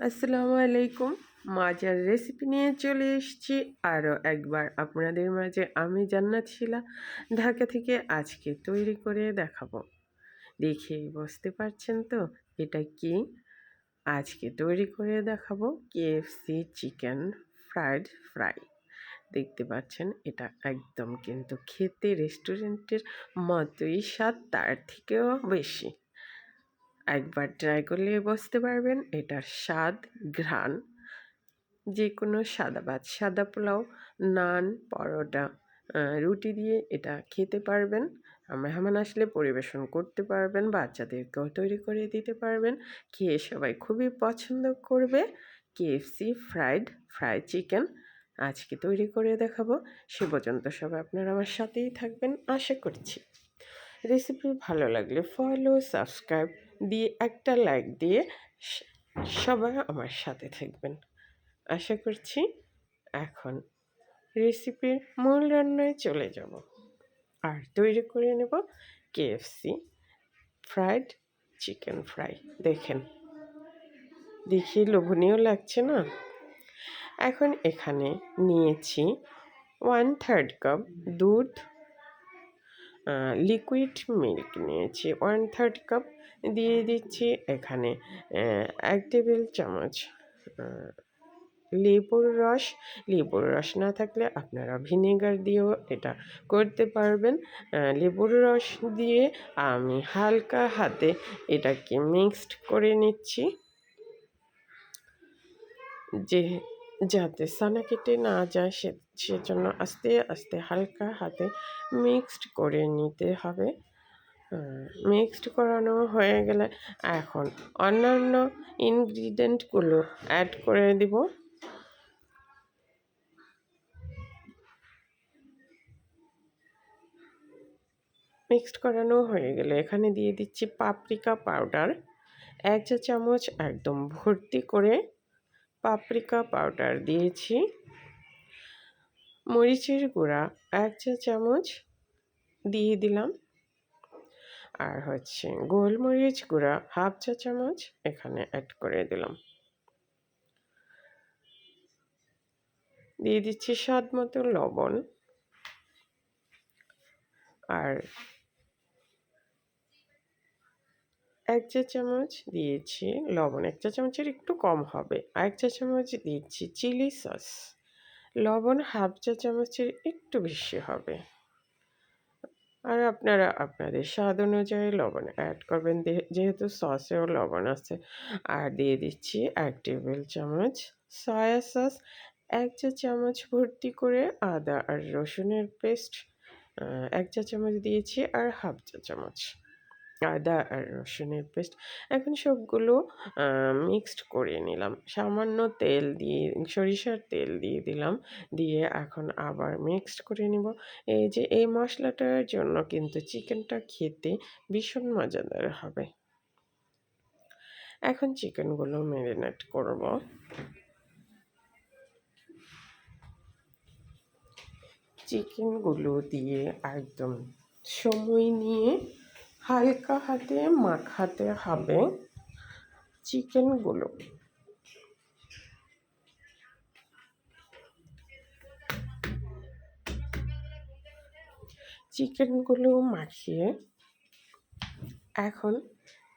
আসসালামু আলাইকুম। মাজার রেসিপি নিয়ে চলে এসেছি। আরও একবার আপনাদের মাঝে আমি জান্নাত শিলা ঢাকা থেকে আজকে তৈরি করে দেখাবো। দেখে বুঝতে পারছেন তো এটা কি? আজকে তৈরি করে দেখাবো কেএফসি চিকেন ফ্রাইড ফ্রাই দেখতে পাচ্ছেন, এটা একদম কিন্তু খেতে রেস্টুরেন্টের মতোই স্বাদ, তার থেকেও বেশি। একবার ট্রাই করলে বুঝতে পারবেন এটার স্বাদ, ঘ্রাণ যে কোনো সাদা ভাত, সাদা পোলাও, নান, পরোটা রুটি দিয়ে এটা খেতে পারবেন। মেহমান আসলে পরিবেশন করতে পারবেন, বাচ্চাদেরকেও তৈরি করে দিতে পারবেন। খেয়ে সবাই খুবই পছন্দ করবে। কেএফসি ফ্রাইড ফ্রাই চিকেন আজকে তৈরি করে দেখাবো। সে পর্যন্ত সবাই আপনারা আমার সাথেই থাকবেন। আশা করছি। রেসিপি ভালো লাগলে ফলো সাবস্ক্রাইব দিয়ে একটা লাইক দিয়ে সবাই আমার সাথে থাকবেন। আশা করছি এখন রেসিপির মূল রান্নায় চলে যাব। আর তৈরি করে নেব কেএফসি ফ্রাইড চিকেন ফ্রাই। দেখেন, দেখি লোভনীয় লাগছে না? এখন এখানে নিয়েছি ওয়ান থার্ড কাপ দুধ লিকুইড মিল্ক নিয়েছি। ওয়ান থার্ড কাপ দিয়ে দিচ্ছি এখানে। এক টেবিল চামচ লেবুর রস। লেবুর রস না থাকলে আপনারা ভিনেগার দিয়েও এটা করতে পারবেন। লেবুর রস দিয়ে আমি হালকা হাতে এটাকে মিক্সড করে নিচ্ছি। যে, যাতে সানা কেটে না যায় সে সেজন্য আস্তে আস্তে হালকা হাতে মিক্সড করে নিতে হবে। মিক্সড করানো হয়ে গেলে এখন অন্যান্য ইনগ্রিডিয়েন্টগুলো অ্যাড করে দিব। মিক্সড করানো হয়ে গেলে এখানে দিয়ে দিচ্ছি পাপরিকা পাউডার এক চা চামচ একদম ভর্তি করে পাপরিকা পাউডার দিয়েছি। মরিচের গুঁড়া এক চা চামচ দিয়ে দিলাম। আর হচ্ছে গোলমরিচ গুঁড়া হাফ চা চামচ এখানে অ্যাড করে দিলাম। দিয়ে দিচ্ছি স্বাদ মতো লবণ। আর এক চা চামচ দিয়েছি লবণ, এক চা চামচের একটু কম হবে। এক চা চামচ দিচ্ছি চিলি সস। লবণ হাফ চা চামচের একটু বেশি হবে। আর আপনারা আপনাদের স্বাদ অনুযায়ী লবণ অ্যাড করবেন। যেহেতু সসেও লবণ আছে, আর দিয়ে দিচ্ছি এক টেবিল চামচ সয়া সস এক চা চামচ ভর্তি করে আদা আর রসুনের পেস্ট এক চা চামচ দিয়েছি আর হাফ চা চামচ। আদা আর রসুনের পেস্ট। এখন সবগুলো মিক্সড করে নিলাম। সামান্য তেল দিয়ে, সরিষার তেল দিয়ে দিলাম। দিয়ে এখন আবার মিক্সড করে নিব। এই যে, এই মশলাটার জন্য কিন্তু চিকেনটা খেতে ভীষণ মজাদার হবে। এখন চিকেনগুলো ম্যারিনেট করব। চিকেনগুলো দিয়ে একদম সময় নিয়ে হালকা হাতে মাখাতে হবে চিকেনগুলো চিকেনগুলো মাখিয়ে এখন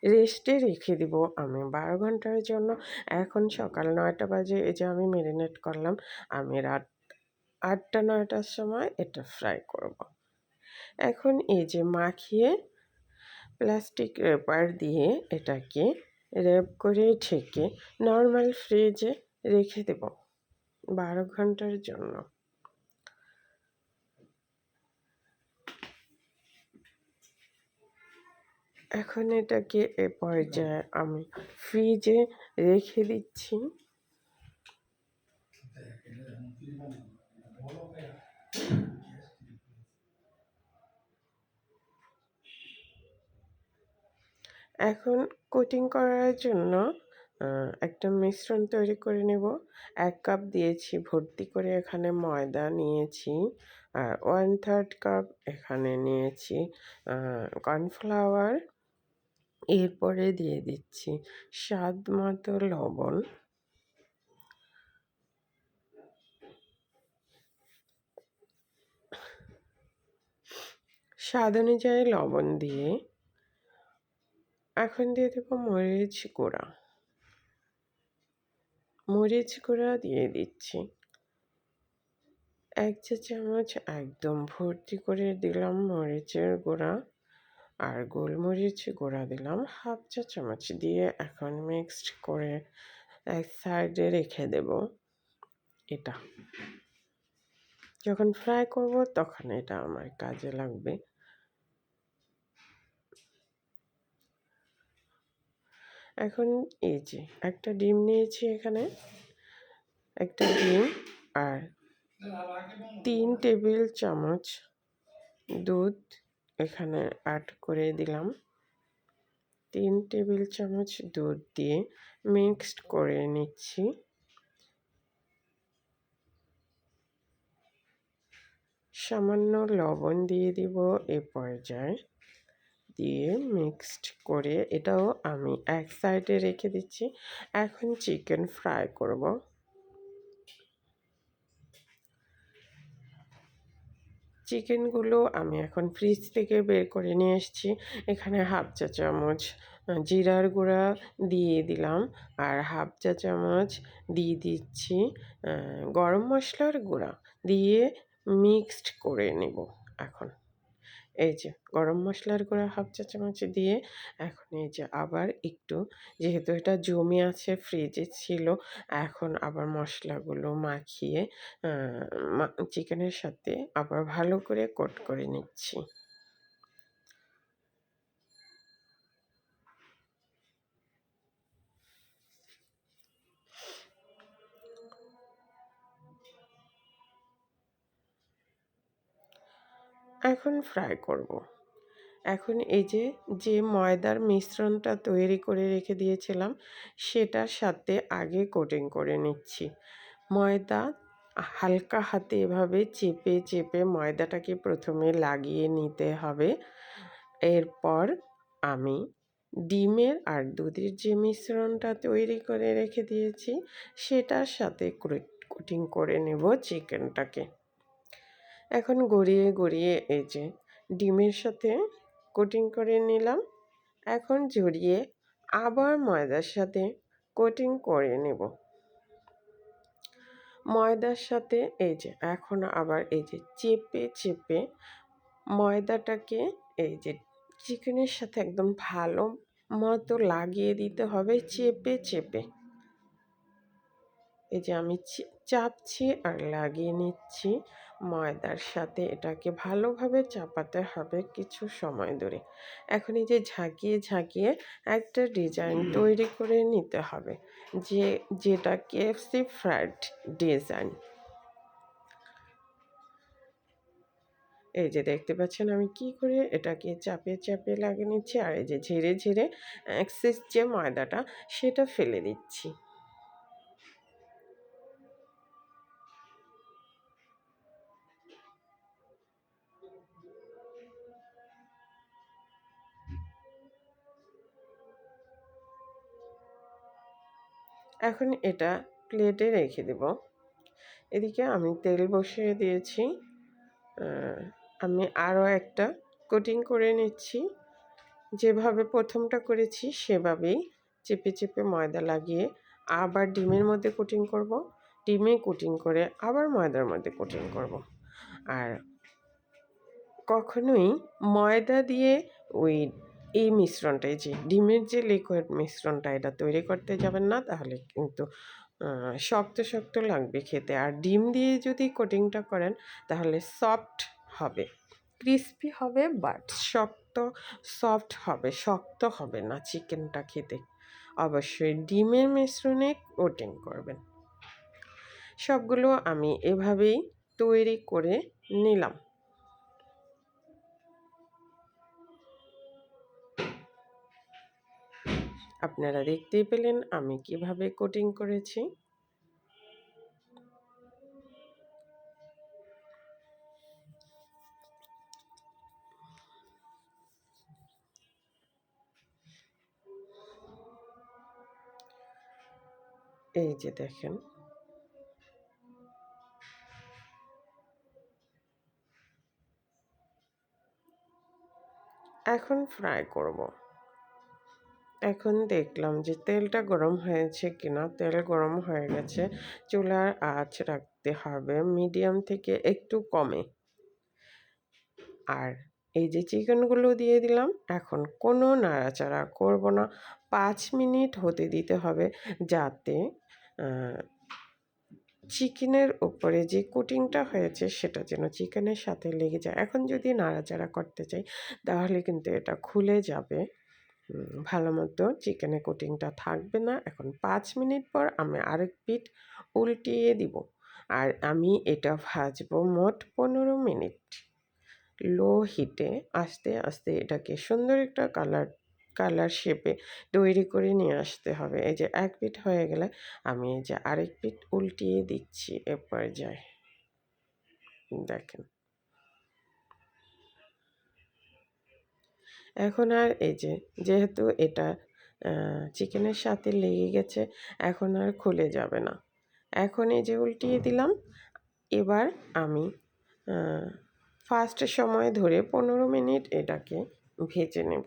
রেস্টে রেখে দিব আমি বারো ঘণ্টার জন্য এখন সকাল নয়টা বাজে, এই যে আমি ম্যারিনেট করলাম, আমি রাত আটটা, নয়টার সময় এটা ফ্রাই করব। এখন এই যে মাখিয়ে প্লাস্টিক রেপার দিয়ে এটাকে র্যাপ করে ঢেকে নর্মাল ফ্রিজে রেখে দেব বারো ঘণ্টার জন্য। এখন এটাকে এ পর্যায়ে আমি ফ্রিজে রেখে দিচ্ছি। এখন কোটিং করার জন্য একটা মিশ্রণ তৈরি করে নেব। এক কাপ দিয়েছি, ভর্তি করে এখানে ময়দা নিয়েছি আর ওয়ান থার্ড কাপ এখানে নিয়েছি কর্নফ্লাওয়ার এরপরে দিয়ে দিচ্ছি স্বাদ মতো লবণ। স্বাদ অনুযায়ী লবণ দিয়ে এখন দিয়ে দেবো মরিচ গুঁড়া। মরিচ গুঁড়া দিয়ে দিচ্ছি। এক চা চামচ একদম ভর্তি করে দিলাম মরিচের গুঁড়া আর গোলমরিচ গুঁড়া দিলাম। হাফ চা চামচ দিয়ে এখন মিক্সড করে এক সাইডে রেখে দেব এটা। যখন ফ্রাই করব তখন এটা আমার কাজে লাগবে। এখন এই যে, একটা ডিম নিয়েছি এখানে, একটা ডিম আর তিন টেবিল চামচ দুধ এখানে অ্যাড করে দিলাম। তিন টেবিল চামচ দুধ দিয়ে মিক্সড করে নিচ্ছি। সামান্য লবণ দিয়ে দিব এ পর্যায়ে। দিয়ে মিক্সড করে এটাও আমি এক সাইডে রেখে দিচ্ছি। এখন চিকেন ফ্রাই করব। চিকেনগুলো আমি এখন ফ্রিজ থেকে বের করে নিয়ে এসেছি। এখানে হাফ চা চামচ জিরার গুঁড়া দিয়ে দিলাম আর হাফ চা চামচ দিয়ে দিচ্ছি গরম মশলার গুঁড়া দিয়ে মিক্সড করে নেব এখন। এই যে গরম মশলার গুঁড়া হাফ চা চামচ দিয়ে এখন এই যে আবার একটু, যেহেতু এটা জমে আছে ফ্রিজে ছিল, এখন আবার মশলাগুলো মাখিয়ে চিকেনের সাথে আবার ভালো করে কোট করে নিচ্ছি। এখন ফ্রাই করব। এখন এই যে যে ময়দার মিশ্রণটা তৈরি করে রেখে দিয়েছিলাম, সেটার সাথে আগে কোটিং করে নিচ্ছি। ময়দা হালকা হাতে এভাবে চেপে চেপে ময়দাটাকে প্রথমে লাগিয়ে নিতে হবে। এরপর আমি ডিমের আর দুধের যে মিশ্রণটা তৈরি করে রেখে দিয়েছি, সেটার সাথে কোটিং করে নেব চিকেনটাকে এখন গড়িয়ে গড়িয়ে এই যে ডিমের সাথে কোটিং করে নিলাম। এখন জড়িয়ে আবার ময়দার সাথে কোটিং করে নেব। ময়দার সাথে এই যে এখন আবার এই যে চেপে চেপে ময়দাটাকে এই যে চিকেনের সাথে একদম ভালো মতো লাগিয়ে দিতে হবে, চেপে চেপে। এই যে আমি চাপছি আর লাগিয়ে নিচ্ছি। ময়দার সাথে এটাকে ভালোভাবে চাপাতে হবে কিছু সময় ধরে। এখন এই যে ঝাঁকিয়ে ঝাঁকিয়ে একটা ডিজাইন তৈরি করে নিতে হবে। যে যেটা কেএফসি ফ্রাইড ডিজাইন। এই যে দেখতে পাচ্ছেন আমি কি করে এটাকে চাপিয়ে চাপিয়ে লাগিয়ে নিচ্ছি। আর এই যে ঝেড়ে ঝেড়ে অ্যাক্সেস যে ময়দাটা সেটা ফেলে দিচ্ছি। এখন এটা প্লেটে রেখে দেব। এদিকে আমি তেল বসিয়ে দিয়েছি। আমি আরও একটা কোটিং করে নিচ্ছি। যেভাবে প্রথমটা করেছি সেভাবেই চেপে চেপে ময়দা লাগিয়ে আবার ডিমের মধ্যে কোটিং করব। ডিমে কোটিং করে আবার ময়দার মধ্যে কোটিং করব। আর কখনোই ময়দা দিয়ে ওই এই মিশ্রণটাই যে ডিমের যে লিকুইড মিশ্রণটা এটা তৈরি করতে যাবেন না, তাহলে কিন্তু শক্ত শক্ত লাগবে খেতে। আর ডিম দিয়ে যদি কোটিংটা করেন, তাহলে সফট হবে। ক্রিস্পি হবে বাট শক্ত সফট হবে, শক্ত হবে না চিকেনটা খেতে। অবশ্যই ডিমের মিশ্রণে কোটিং করবেন। সবগুলো আমি এভাবেই তৈরি করে নিলাম। আপনারা দেখতেই পেলেন আমি কীভাবে কোটিং করেছি। এই যে দেখেন। এখন ফ্রাই করব। এখন দেখলাম যে তেলটা গরম হয়েছে কিনা, তেল গরম হয়ে গেছে চুলার আঁচ রাখতে হবে মিডিয়াম থেকে একটু কমে। আর এই যে চিকেনগুলো দিয়ে দিলাম, এখন কোনো নাড়াচাড়া করব না। পাঁচ মিনিট হতে দিতে হবে যাতে চিকেনের উপরে যে কোটিংটা হয়েছে সেটা যেন চিকেনের সাথে লেগে যায়। এখন যদি নাড়াচাড়া করতে চাই, তাহলে কিন্তু এটা খুলে যাবে। ভালো মতো চিকেনের কোটিংটা থাকবে না। এখন পাঁচ মিনিট পর আমি আরেক পিঠ উল্টিয়ে দিব। আর আমি এটা ভাজবো মোট পনেরো মিনিট। লো হিটে আস্তে আস্তে এটাকে সুন্দর একটা কালার কালার শেপে তৈরি করে নিয়ে আসতে হবে। এই যে এক পিঠ হয়ে গেলে আমি এই যে আরেক পিঠ উল্টিয়ে দিচ্ছি এ পর্যায়ে। দেখেন। এখন আর এই যে, যেহেতু এটা চিকেনের সাথে লেগে গেছে, এখন আর খুলে যাবে না। এখন এই যে উল্টিয়ে দিলাম, এবার আমি ফার্স্ট সময় ধরে পনেরো মিনিট এটাকে ভেজে নেব।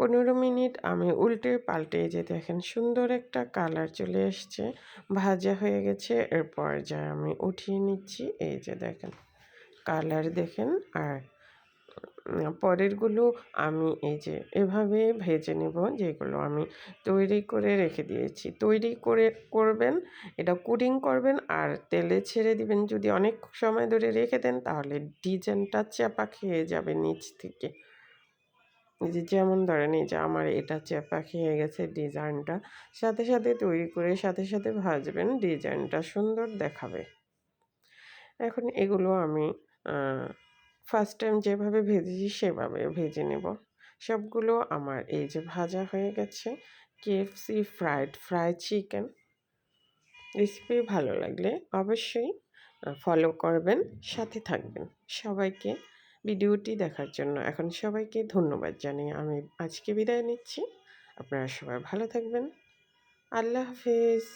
পনেরো মিনিট আমি উল্টে পাল্টে যে দেখেন সুন্দর একটা কালার চলে এসছে। ভাজা হয়ে গেছে। এরপর যা আমি উঠিয়ে নিচ্ছি, এই যে দেখেন কালার দেখেন। আর পরেরগুলো আমি এই যে এভাবে ভেজে নেব, যেগুলো আমি তৈরি করে রেখে দিয়েছি। তৈরি করে করবেন, এটা কুডিং করবেন আর তেলে ছেড়ে দিবেন। যদি অনেক সময় ধরে রেখে দেন, তাহলে ডিজাইনটা চাপা খেয়ে যাবে নিচ থেকে। যে যেমন ধরেন এই যে আমার এটা চেপা খেয়ে গেছে ডিজাইনটা, সাথে সাথে তৈরি করে সাথে সাথে ভাজবেন, ডিজাইনটা সুন্দর দেখাবে। এখন এগুলো আমি ফার্স্ট টাইম যেভাবে ভেজেছি সেভাবে ভেজে নেব। সবগুলো আমার এই যে ভাজা হয়ে গেছে KFC fried fry chicken recipe ভালো লাগলে অবশ্যই ফলো করবেন, সাথে থাকবেন। সবাইকে ভিডিওটি দেখার জন্য এখন সবাইকে ধন্যবাদ জানিয়ে আমি আজকে বিদায় নিচ্ছি। আপনারা সবাই ভালো থাকবেন। আল্লাহ হাফিজ।